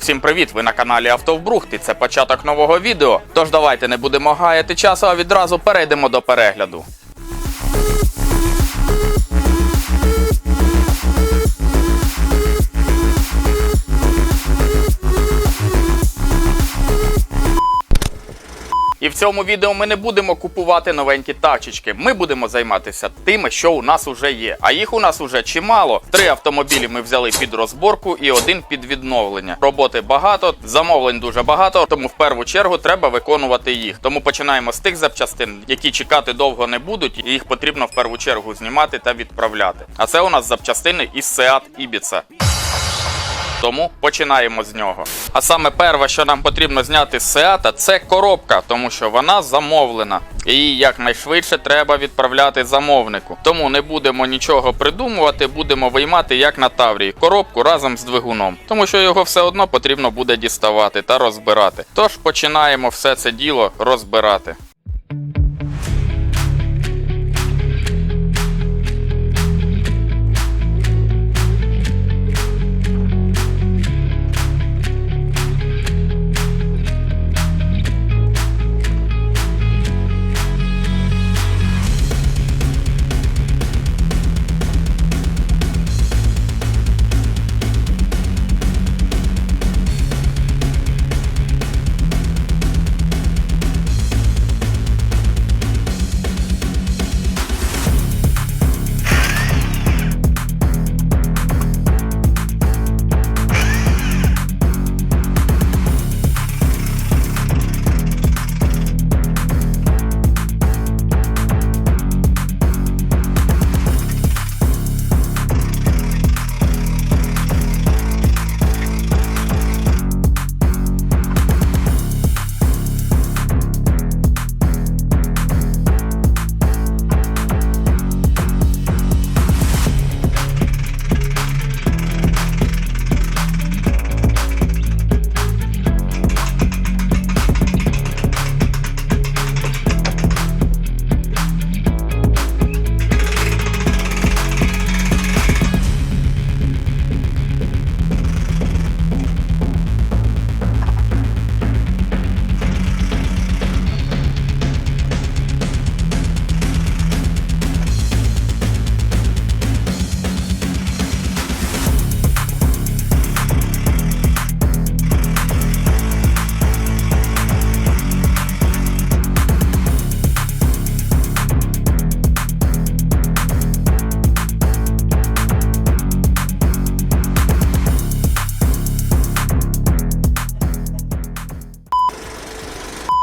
Всім привіт! Ви на каналі Автовбрухт і це початок нового відео. Тож давайте не будемо гаяти часу, а відразу перейдемо до перегляду. Цьому відео ми не будемо купувати новенькі тачечки. Ми будемо займатися тими, що у нас уже є. А їх у нас уже чимало. Три автомобілі ми взяли під розборку і один під відновлення. Роботи багато, замовлень дуже багато, тому в першу чергу треба виконувати їх. Тому починаємо з тих запчастин, які чекати довго не будуть, і їх потрібно в першу чергу знімати та відправляти. А це у нас запчастини із Seat Ibiza. Тому починаємо з нього. А саме перше, що нам потрібно зняти з Сеата, це коробка, тому що вона замовлена. Її якнайшвидше треба відправляти замовнику. Тому не будемо нічого придумувати, будемо виймати як на Таврії коробку разом з двигуном, тому що його все одно потрібно буде діставати та розбирати. Тож починаємо все це діло розбирати.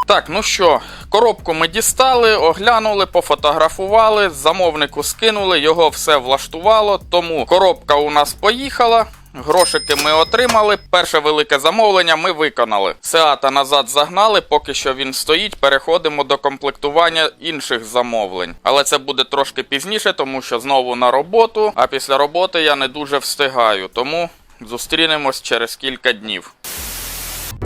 Так, ну що, коробку ми дістали, оглянули, пофотографували, замовнику скинули, його все влаштувало. Тому коробка у нас поїхала. Грошики ми отримали. Перше велике замовлення ми виконали. Сеата назад загнали, поки що він стоїть. Переходимо до комплектування інших замовлень. Але це буде трошки пізніше, тому що знову на роботу. А після роботи я не дуже встигаю. Тому зустрінемось через кілька днів.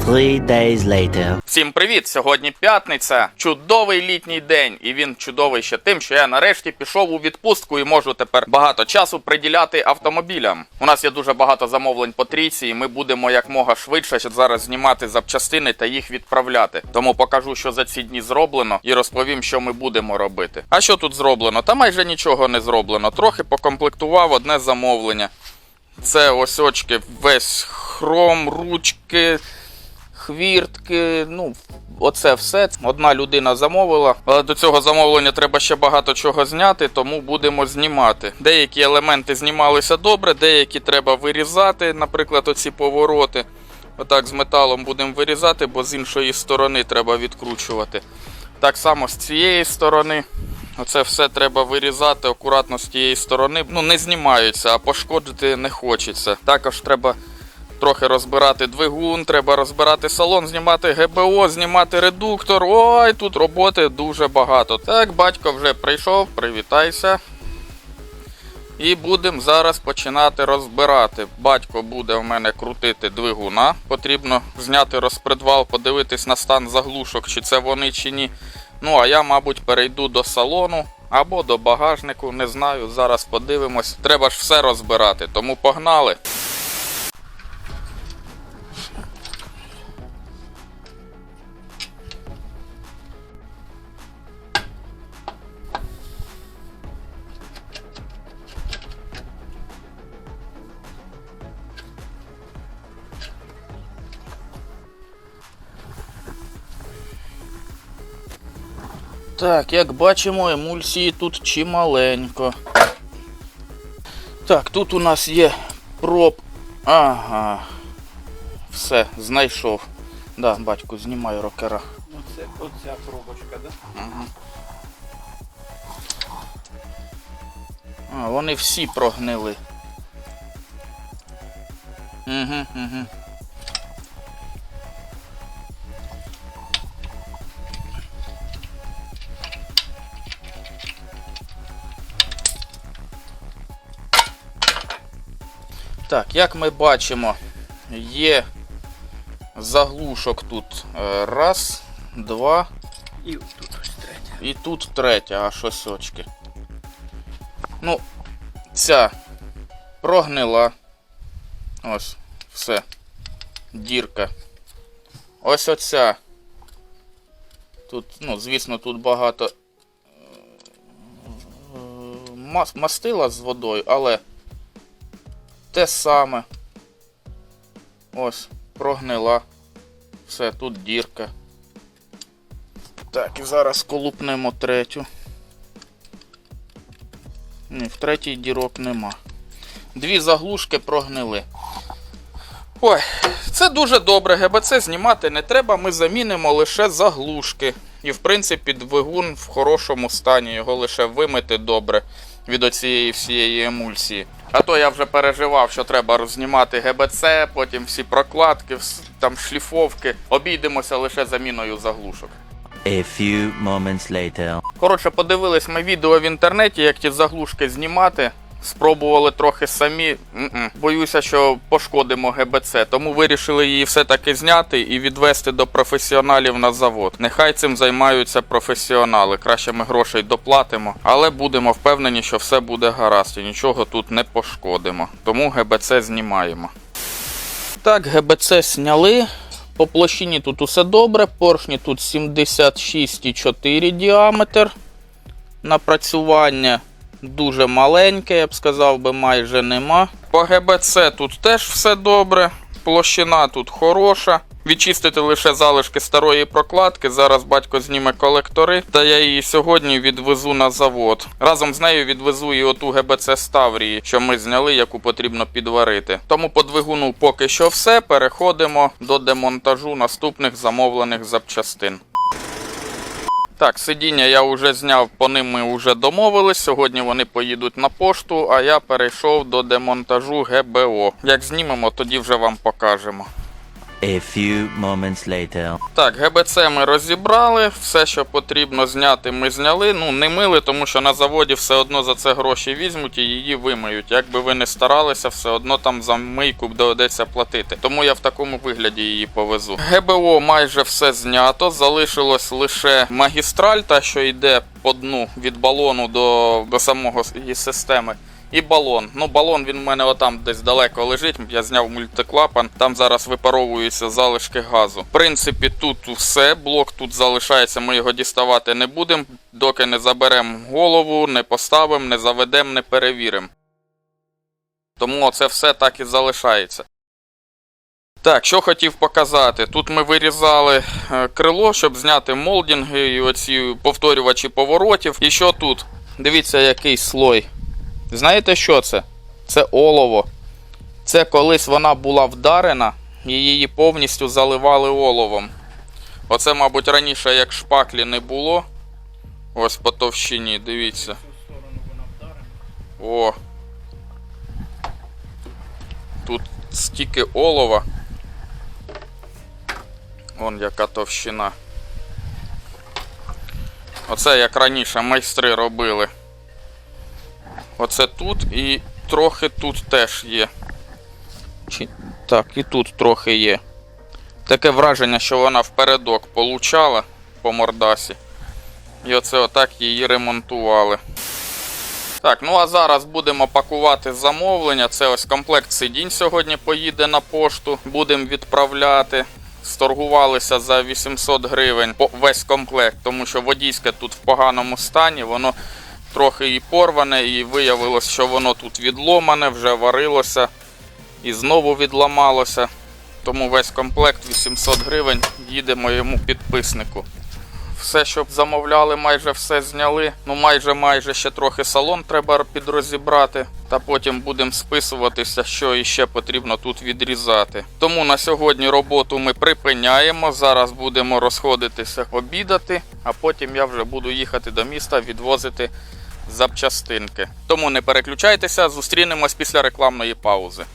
Three days later. Всім привіт! Сьогодні п'ятниця. Чудовий літній день, і він чудовий ще тим, що я нарешті пішов у відпустку і можу тепер багато часу приділяти автомобілям. У нас є дуже багато замовлень по трійці, і ми будемо якмога швидше зараз знімати запчастини та їх відправляти. Тому покажу, що за ці дні зроблено, і розповім, що ми будемо робити. А що тут зроблено? Та майже нічого не зроблено. Трохи покомплектував одне замовлення. Це ось очки, весь хром, ручки хвіртки, ну, оце все. Одна людина замовила, але до цього замовлення треба ще багато чого зняти, тому будемо знімати. Деякі елементи знімалися добре, деякі треба вирізати, наприклад, оці повороти. Отак з металом будемо вирізати, бо з іншої сторони треба відкручувати. Так само з цієї сторони. Оце все треба вирізати акуратно з тієї сторони. Ну, не знімаються, а пошкодити не хочеться. Також треба трохи розбирати двигун, треба розбирати салон, знімати ГБО, знімати редуктор. Ой, тут роботи дуже багато. Так, батько вже прийшов, привітайся. І будемо зараз починати розбирати. Батько буде в мене крутити двигуна. Потрібно зняти розпредвал, подивитись на стан заглушок, чи це вони, чи ні. Ну, а я, мабуть, перейду до салону або до багажнику, не знаю. Зараз подивимось. Треба ж все розбирати, тому погнали. Так, як бачимо, емульсії тут чималенько. Так, тут у нас є проб. Ага. Все, знайшов. Да, батько, знімай рокера. Оце, оця пробочка, да? Ага. А, вони всі прогнили. Угу, угу. Так, як ми бачимо, є заглушок тут е, раз, два, І тут ось третя. і тут третя, аж ось очки. Ну, ця прогнила. Ось, все. Дірка. Ось оця. Тут, ну, звісно, тут багато е, мас- мастила з водою, але те саме. Ось, прогнила. Все, тут дірка. Так, і зараз колупнемо третю. Ні, в третій дірок нема. Дві заглушки прогнили. Ой, це дуже добре. ГБЦ знімати не треба. Ми замінимо лише заглушки. І в принципі двигун в хорошому стані. Його лише вимити добре від оцієї всієї емульсії. А то я вже переживав, що треба рознімати ГБЦ, потім всі прокладки, там шліфовки. Обійдемося лише заміною заглушок. A few moments later. Коротше, подивились ми відео в інтернеті, як ті заглушки знімати. Спробували трохи самі. Боюся, що пошкодимо ГБЦ, тому вирішили її все-таки зняти і відвести до професіоналів на завод. Нехай цим займаються професіонали. Краще ми грошей доплатимо, але будемо впевнені, що все буде гаразд і нічого тут не пошкодимо. Тому ГБЦ знімаємо. Так, ГБЦ зняли. По площині тут усе добре. Поршні тут 76,4 діаметр. Напрацювання дуже маленьке, я б сказав би, майже нема. По ГБЦ тут теж все добре. Площина тут хороша. Відчистити лише залишки старої прокладки. Зараз батько зніме колектори, та я її сьогодні відвезу на завод. Разом з нею відвезу і оту ГБЦ Ставрії, що ми зняли, яку потрібно підварити. Тому по двигуну поки що все. Переходимо до демонтажу наступних замовлених запчастин. Так, сидіння я вже зняв, по ним ми вже домовились. Сьогодні вони поїдуть на пошту, а я перейшов до демонтажу ГБО. Як знімемо, тоді вже вам покажемо. A few moments later. Так, ГБЦ ми розібрали, все, що потрібно зняти, ми зняли. Ну, не мили, тому що на заводі все одно за це гроші візьмуть і її вимиють. Як би ви не старалися, все одно там за мийку доведеться платити. Тому я в такому вигляді її повезу. ГБО майже все знято. Залишилось лише магістраль, та що йде по дну від балону до, до самого її системи. І балон. Ну, балон він в мене отам десь далеко лежить. Я зняв мультиклапан. Там зараз випаровуються залишки газу. В принципі, тут все. Блок тут залишається. Ми його діставати не будемо, доки не заберемо голову, не поставимо, не заведемо, не перевіримо. Тому це все так і залишається. Так, що хотів показати. Тут ми вирізали е, крило, щоб зняти молдинги і оці повторювачі поворотів. І що тут? Дивіться, який слой. Знаєте, що це? Це олово. Це колись вона була вдарена і її повністю заливали оловом. Оце, мабуть, раніше як шпаклі не було. Ось по товщині, дивіться. О. Тут стільки олова. Вон яка товщина. Оце як раніше майстри робили. Оце тут і трохи тут теж є. Чи... Так, і тут трохи є. Таке враження, що вона впередок получала по мордасі. І оце отак її ремонтували. Так, ну а зараз будемо пакувати замовлення. Це ось комплект сидінь сьогодні поїде на пошту. Будемо відправляти. Сторгувалися за 800 гривень весь комплект, тому що водійське тут в поганому стані, воно трохи і порване, і виявилось, що воно тут відломане, вже варилося і знову відламалося. Тому весь комплект 800 гривень їде моєму підписнику. все, що замовляли, майже все зняли. Ну, майже майже ще трохи салон треба підрозібрати. Та потім будемо списуватися, що іще потрібно тут відрізати. Тому на сьогодні роботу ми припиняємо. Зараз будемо розходитися обідати, а потім я вже буду їхати до міста відвозити запчастинки. Тому не переключайтеся, зустрінемось після рекламної паузи.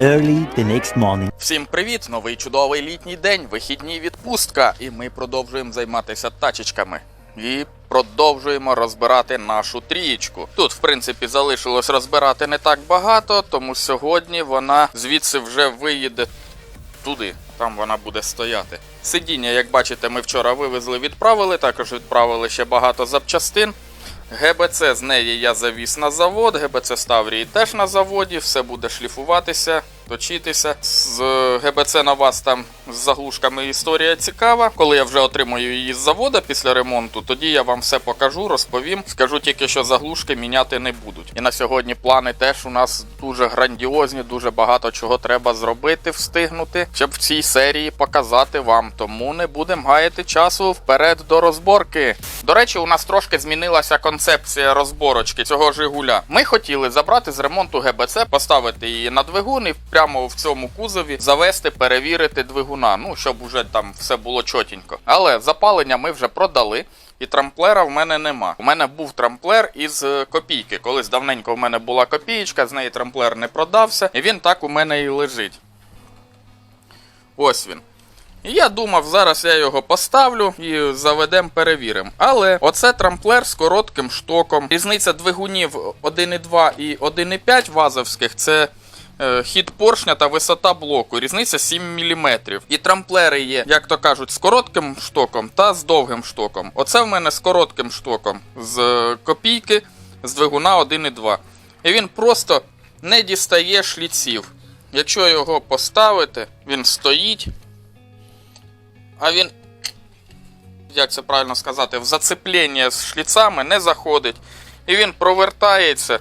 Early the next morning. Всім привіт! Новий чудовий літній день, вихідні відпустка, і ми продовжуємо займатися тачечками. І продовжуємо розбирати нашу трієчку. Тут, в принципі, залишилось розбирати не так багато, тому сьогодні вона звідси вже виїде туди. Там вона буде стояти. Сидіння, як бачите, ми вчора вивезли, відправили. Також відправили ще багато запчастин. ГБЦ з неї я завіз на завод, ГБЦ Ставрії теж на заводі, все буде шліфуватися, точитися. З ГБЦ на вас там з заглушками історія цікава. Коли я вже отримую її з завода після ремонту, тоді я вам все покажу, розповім. Скажу тільки, що заглушки міняти не будуть. І на сьогодні плани теж у нас дуже грандіозні, дуже багато чого треба зробити, встигнути, щоб в цій серії показати вам. Тому не будемо гаяти часу вперед до розборки. До речі, у нас трошки змінилася концепція розборочки цього Жигуля. Ми хотіли забрати з ремонту ГБЦ, поставити її на двигун і прямо в цьому кузові завести, перевірити двигуна. Ну щоб уже там все було чотенько. Але запалення ми вже продали. І трамплера в мене нема. У мене був трамплер із е, копійки. Колись давненько в мене була копієчка, з неї трамплер не продався, і він так у мене і лежить. Ось він. І я думав, зараз я його поставлю і заведемо, перевіримо. Але оце трамплер з коротким штоком. Різниця двигунів 1,2 і 1,5 вазовських це. Е, Хід поршня та висота блоку. Різниця 7 мм. І трамплери є, як то кажуть, з коротким штоком та з довгим штоком. Оце в мене з коротким штоком з е, копійки з двигуна 1,2. І він просто не дістає шліців. Якщо його поставити, він стоїть. А він, як це правильно сказати, в зацеплення з шліцами не заходить. І він провертається.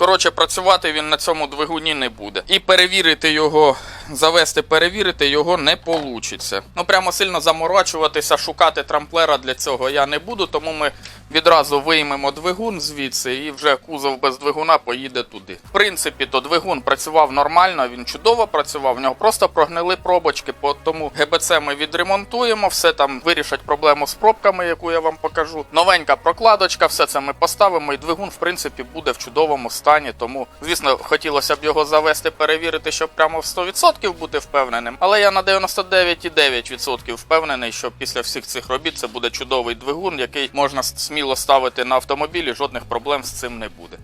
Коротше, працювати він на цьому двигуні не буде. І перевірити його, завести, перевірити його не вийде. Ну, прямо сильно заморочуватися, шукати трамплера для цього я не буду, тому ми відразу виймемо двигун звідси і вже кузов без двигуна поїде туди. В принципі, то двигун працював нормально, він чудово працював. В нього просто прогнили пробочки, тому ГБЦ ми відремонтуємо, все там вирішать проблему з пробками, яку я вам покажу. Новенька прокладочка, все це ми поставимо, і двигун, в принципі, буде в чудовому стані. Тому, звісно, хотілося б його завести, перевірити, щоб прямо в 100% бути впевненим. Але я на 99,9% впевнений, що після всіх цих робіт це буде чудовий двигун, який можна сміло ставити на автомобілі, жодних проблем з цим не буде.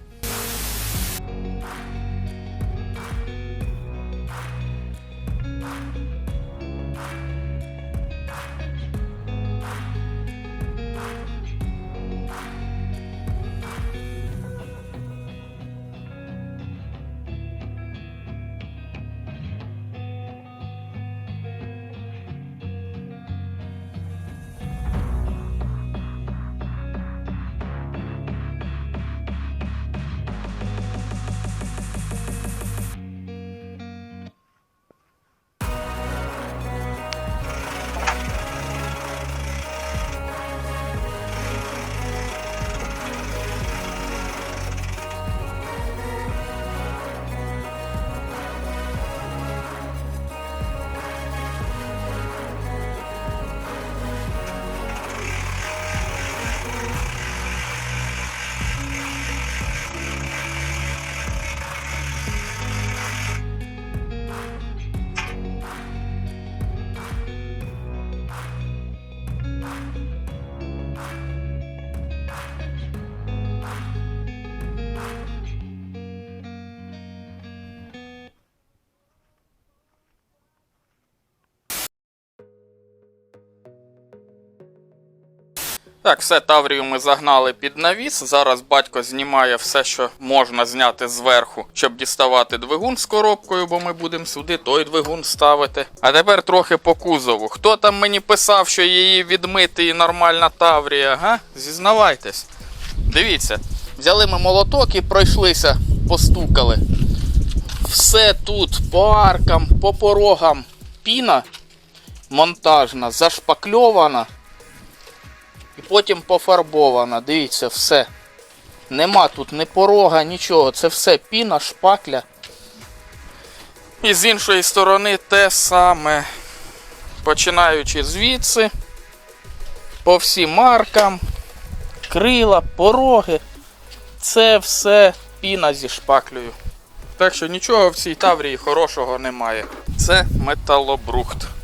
Так, все, Таврію ми загнали під навіс. Зараз батько знімає все, що можна зняти зверху, щоб діставати двигун з коробкою, бо ми будемо сюди той двигун ставити. А тепер трохи по кузову. Хто там мені писав, що її відмити і нормальна Таврія, га? Зізнавайтесь. Дивіться, Взяли ми молоток і пройшлися, постукали. Все тут по аркам, по порогам. Піна монтажна, зашпакльована потім пофарбована. Дивіться, все. Нема тут ні порога, нічого. Це все піна, шпакля. І з іншої сторони те саме. Починаючи звідси, по всім аркам, крила, пороги. Це все піна зі шпаклею. Так що нічого в цій таврії хорошого немає. Це металобрухт.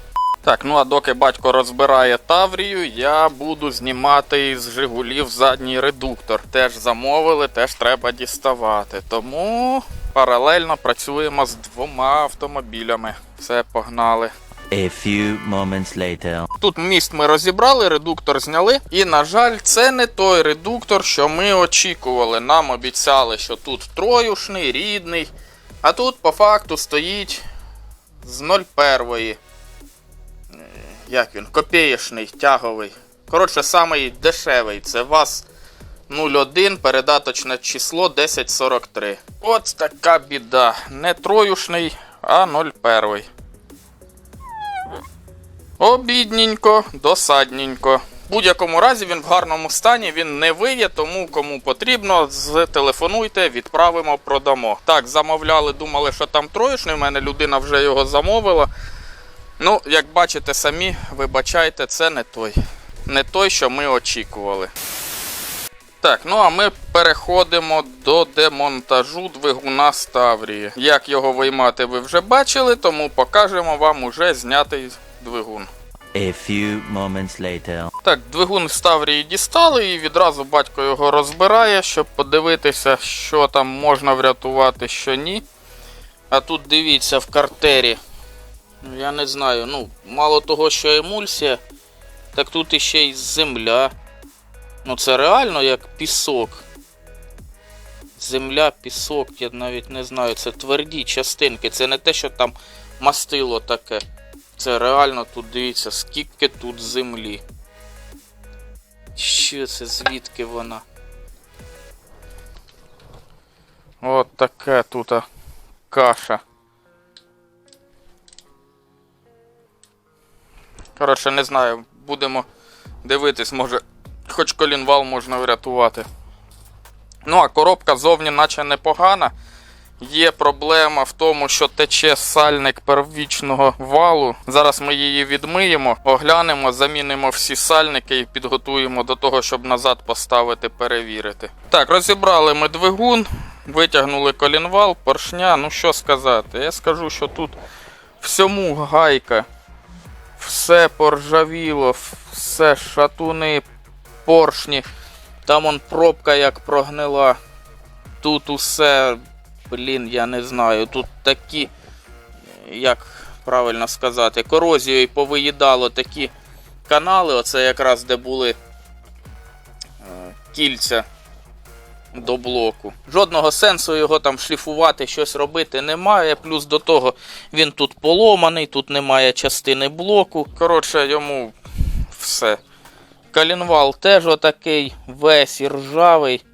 Так, ну а доки батько розбирає Таврію, я буду знімати із Жигулів задній редуктор. Теж замовили, теж треба діставати. Тому паралельно працюємо з двома автомобілями. Все, погнали. A few moments later. Тут міст ми розібрали, редуктор зняли. І, на жаль, це не той редуктор, що ми очікували. Нам обіцяли, що тут троюшний, рідний. А тут по факту стоїть з 01. Як він? Копієшний, тяговий. Коротше, самий дешевий. Це ВАЗ 01, передаточне число 1043. От така біда. Не троюшний, а 01. Обідненько, досадненько. В будь-якому разі він в гарному стані, він не виє, тому кому потрібно, зтелефонуйте, відправимо, продамо. Так, замовляли, думали, що там троєчний, в мене людина вже його замовила. Ну, як бачите самі, вибачайте, це не той. Не той, що ми очікували. Так, ну а ми переходимо до демонтажу двигуна Ставрії. Як його виймати, ви вже бачили, тому покажемо вам уже знятий двигун. A few moments later. Так, двигун з Таврії дістали і відразу батько його розбирає, щоб подивитися, що там можна врятувати, що ні. А тут дивіться в картері. Ну, Я не знаю, ну, мало того, що емульсія, так тут іще й земля. Ну це реально як пісок. Земля, пісок, я навіть не знаю, це тверді частинки, це не те, що там мастило таке. Це реально тут дивіться, скільки тут землі. Що це, звідки вона? От таке тут каша. Коротше, не знаю, будемо дивитись, може, хоч колінвал можна врятувати. Ну, а коробка зовні наче непогана. Є проблема в тому, що тече сальник первічного валу. Зараз ми її відмиємо, оглянемо, замінимо всі сальники і підготуємо до того, щоб назад поставити, перевірити. Так, розібрали ми двигун, витягнули колінвал, поршня. Ну що сказати? Я скажу, що тут всьому гайка. Все поржавіло, все шатуни, поршні. Там он пробка як прогнила. Тут усе Блін, я не знаю. Тут такі, як правильно сказати, корозією повиїдало такі канали. Оце якраз де були е, кільця до блоку. Жодного сенсу його там шліфувати, щось робити немає. Плюс до того він тут поломаний, тут немає частини блоку. Коротше, йому все. Калінвал теж отакий, весь і ржавий.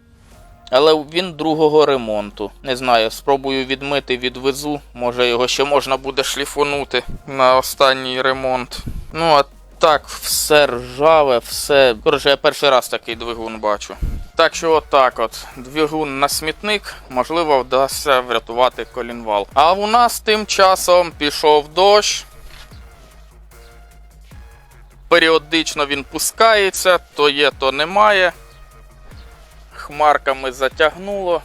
Але він другого ремонту. Не знаю, спробую відмити, відвезу. Може його ще можна буде шліфунути на останній ремонт. Ну, а так, все ржаве, все. Коротше, я перший раз такий двигун бачу. Так що отак от. Двигун на смітник, можливо, вдасться врятувати колінвал. А у нас тим часом пішов дощ. Періодично він пускається, то є, то немає хмарками затягнуло.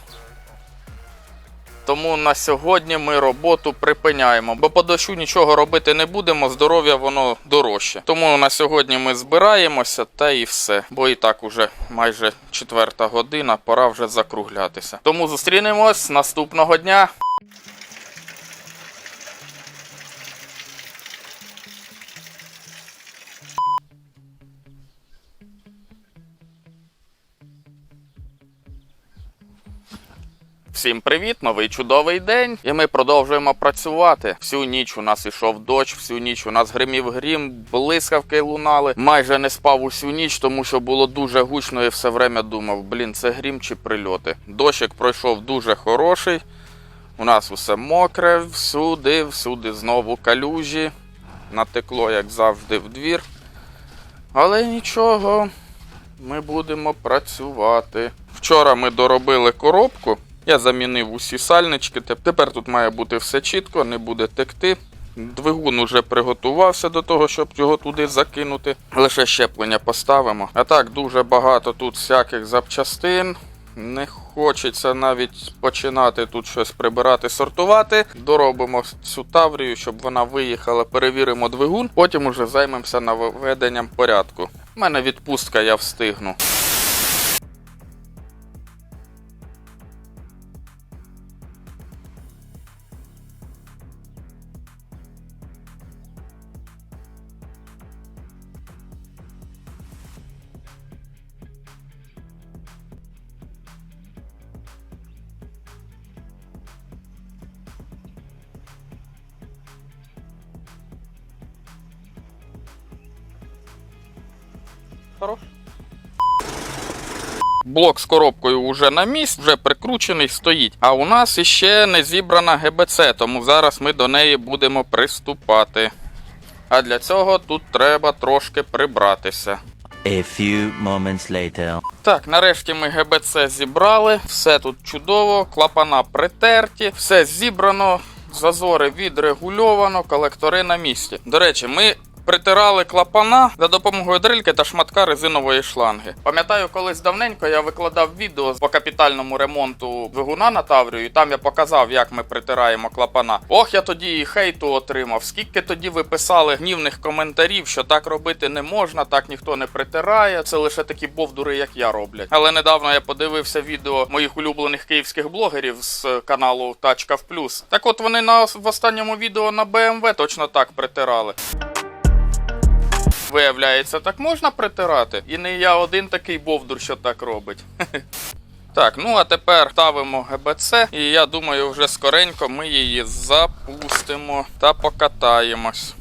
Тому на сьогодні ми роботу припиняємо, бо по дощу нічого робити не будемо, здоров'я воно дорожче. Тому на сьогодні ми збираємося та і все. Бо і так уже майже четверта година, пора вже закруглятися. Тому зустрінемось наступного дня. Всім привіт, новий чудовий день. І ми продовжуємо працювати. Всю ніч у нас ішов дощ, всю ніч у нас гримів грім, блискавки лунали. Майже не спав усю ніч, тому що було дуже гучно і все время думав: блін, це грім чи прильоти. Дощик пройшов дуже хороший. У нас усе мокре, всюди, всюди знову калюжі. Натекло, як завжди, в двір. Але нічого, ми будемо працювати. Вчора ми доробили коробку. Я замінив усі сальнички. Тепер тут має бути все чітко, не буде текти. Двигун уже приготувався до того, щоб його туди закинути. Лише щеплення поставимо. А так, дуже багато тут всяких запчастин. Не хочеться навіть починати тут щось прибирати, сортувати. Доробимо цю таврію, щоб вона виїхала, перевіримо двигун. Потім уже займемося наведенням порядку. У мене відпустка, я встигну. Блок з коробкою вже на місці, вже прикручений, стоїть. А у нас іще не зібрана ГБЦ, тому зараз ми до неї будемо приступати. А для цього тут треба трошки прибратися. A few moments later. Так, нарешті ми ГБЦ зібрали, все тут чудово, клапана притерті, все зібрано, зазори відрегульовано, колектори на місці. До речі, ми. Притирали клапана за допомогою дрильки та шматка резинової шланги. Пам'ятаю, колись давненько я викладав відео по капітальному ремонту двигуна на Таврію, і там я показав, як ми притираємо клапана. Ох, я тоді і хейту отримав. Скільки тоді ви писали гнівних коментарів, що так робити не можна, так ніхто не притирає. Це лише такі бовдури, як я роблять. Але недавно я подивився відео моїх улюблених київських блогерів з каналу Тачка в плюс. Так от вони на в останньому відео на BMW точно так притирали. Виявляється, так можна притирати. І не я один такий бовдур, що так робить. Так, ну а тепер ставимо ГБЦ, і я думаю, вже скоренько ми її запустимо та покатаємось.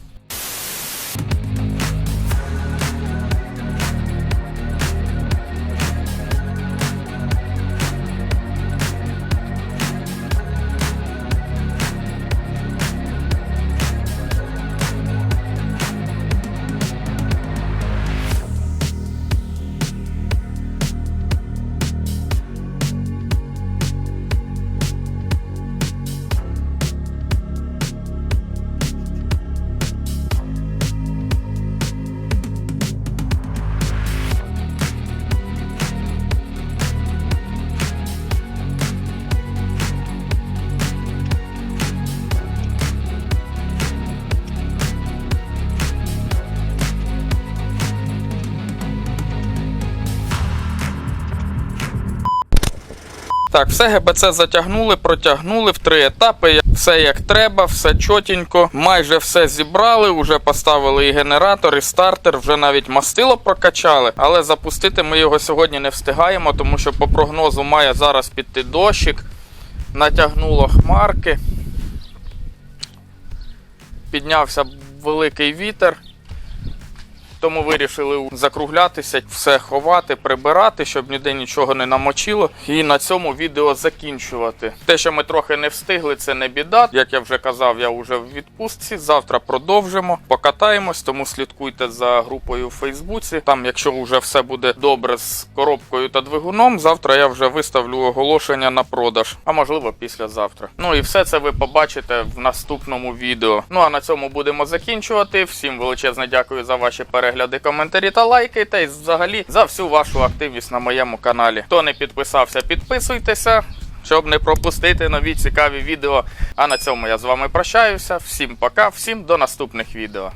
Так, все ГБЦ затягнули, протягнули в три етапи. Все як треба, все чотенько. Майже все зібрали, вже поставили і генератор, і стартер, вже навіть мастило прокачали. Але запустити ми його сьогодні не встигаємо, тому що по прогнозу має зараз піти дощик. Натягнуло хмарки. Піднявся великий вітер. Тому вирішили закруглятися, все ховати, прибирати, щоб ніде нічого не намочило. І на цьому відео закінчувати. Те, що ми трохи не встигли, це не біда. Як я вже казав, я вже в відпустці. Завтра продовжимо, покатаємось, тому слідкуйте за групою в Фейсбуці. Там, якщо вже все буде добре з коробкою та двигуном, завтра я вже виставлю оголошення на продаж, а можливо післязавтра. Ну і все це ви побачите в наступному відео. Ну а на цьому будемо закінчувати. Всім величезне дякую за ваші перегляди, коментарі та лайки. Та й взагалі за всю вашу активність на моєму каналі. Хто не підписався, підписуйтеся. Щоб не пропустити нові цікаві відео. А на цьому я з вами прощаюся. Всім пока, всім до наступних відео.